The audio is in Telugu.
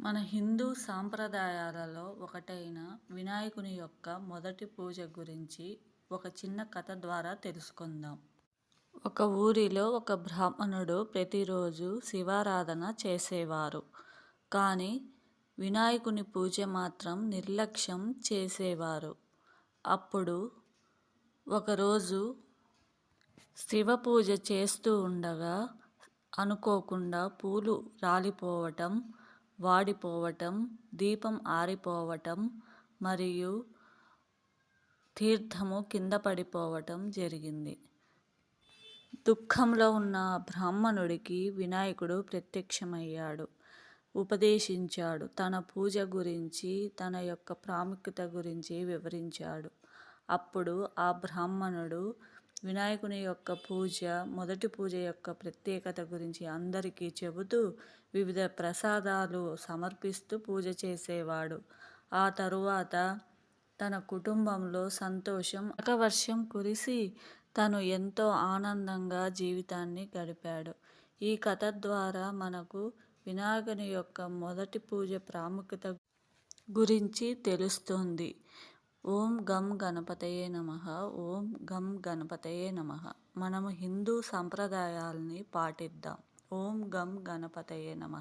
మన హిందూ సాంప్రదాయాలలో ఒకటైన వినాయకుని యొక్క మొదటి పూజ గురించి ఒక చిన్న కథ ద్వారా తెలుసుకుందాం. ఒక ఊరిలో ఒక బ్రాహ్మణుడు ప్రతిరోజు శివారాధన చేసేవారు. కానీ వినాయకుని పూజ మాత్రం నిర్లక్ష్యం చేసేవారు. అప్పుడు ఒకరోజు శివ పూజ చేస్తూ ఉండగా అనుకోకుండా పూలు రాలిపోవటం వాడిపోవటం దీపం ఆరిపోవటం మరియు తీర్థము కింద పడిపోవటం జరిగింది. దుఃఖంలో ఉన్న బ్రాహ్మణుడికి వినాయకుడు ప్రత్యక్షమయ్యాడు. ఉపదేశించాడు. తన పూజ గురించి తన యొక్క ప్రాముఖ్యత గురించి వివరించాడు. అప్పుడు ఆ బ్రాహ్మణుడు వినాయకుని యొక్క పూజ మొదటి పూజ యొక్క ప్రత్యేకత గురించి అందరికీ చెబుతూ వివిధ ప్రసాదాలు సమర్పిస్తూ పూజ చేసేవాడు. ఆ తరువాత తన కుటుంబంలో సంతోషం వర్షం కురిసి తను ఎంతో ఆనందంగా జీవితాన్ని గడిపాడు. ఈ కథ ద్వారా మనకు వినాయకుని యొక్క మొదటి పూజ ప్రాముఖ్యత గురించి తెలుస్తుంది. ఓం గం గణపతయే నమ ఓం గం గణపతయే నమ. మనము హిందూ సంప్రదాయాల్ని పాటిద్దాం. ఓం గం గణపతయే నమ.